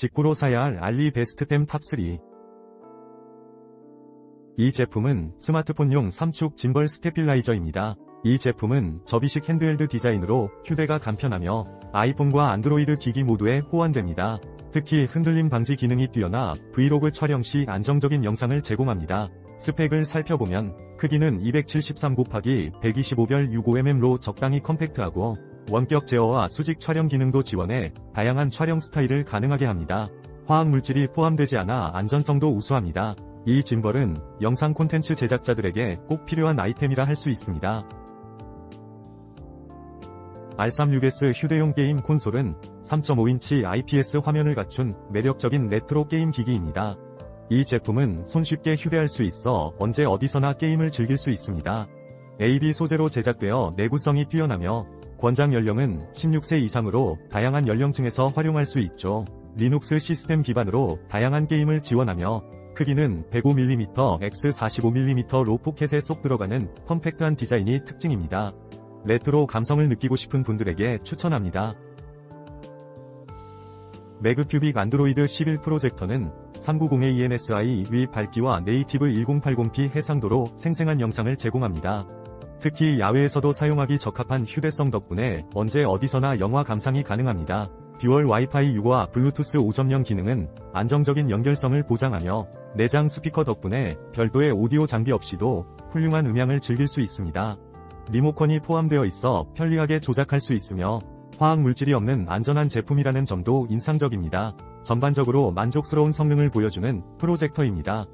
직구로 사야 할 알리 베스트템 탑3 이 제품은 스마트폰용 3축 짐벌 스테필라이저입니다. 이 제품은 접이식 핸드헬드 디자인으로 휴대가 간편하며 아이폰과 안드로이드 기기 모두에 호환됩니다. 특히 흔들림 방지 기능이 뛰어나 브이로그 촬영 시 안정적인 영상을 제공합니다. 스펙을 살펴보면 크기는 273 곱하기 125별 65mm로 적당히 컴팩트하고 원격 제어와 수직 촬영 기능도 지원해 다양한 촬영 스타일을 가능하게 합니다. 화학 물질이 포함되지 않아 안전성도 우수합니다. 이 짐벌은 영상 콘텐츠 제작자들에게 꼭 필요한 아이템이라 할 수 있습니다. R36S 휴대용 게임 콘솔은 3.5인치 IPS 화면을 갖춘 매력적인 레트로 게임 기기입니다. 이 제품은 손쉽게 휴대할 수 있어 언제 어디서나 게임을 즐길 수 있습니다. AD 소재로 제작되어 내구성이 뛰어나며 권장 연령은 16세 이상으로 다양한 연령층에서 활용할 수 있죠. 리눅스 시스템 기반으로 다양한 게임을 지원하며 크기는 105mm, X45mm 로 포켓에 쏙 들어가는 컴팩트한 디자인이 특징입니다. 레트로 감성을 느끼고 싶은 분들에게 추천합니다. 매그큐빅 안드로이드 11 프로젝터는 390의 ENSI 위 밝기와 네이티브 1080p 해상도로 생생한 영상을 제공합니다. 특히 야외에서도 사용하기 적합한 휴대성 덕분에 언제 어디서나 영화 감상이 가능합니다. 듀얼 와이파이 6와 블루투스 5.0 기능은 안정적인 연결성을 보장하며 내장 스피커 덕분에 별도의 오디오 장비 없이도 훌륭한 음향을 즐길 수 있습니다. 리모컨이 포함되어 있어 편리하게 조작할 수 있으며 화학 물질이 없는 안전한 제품이라는 점도 인상적입니다. 전반적으로 만족스러운 성능을 보여주는 프로젝터입니다.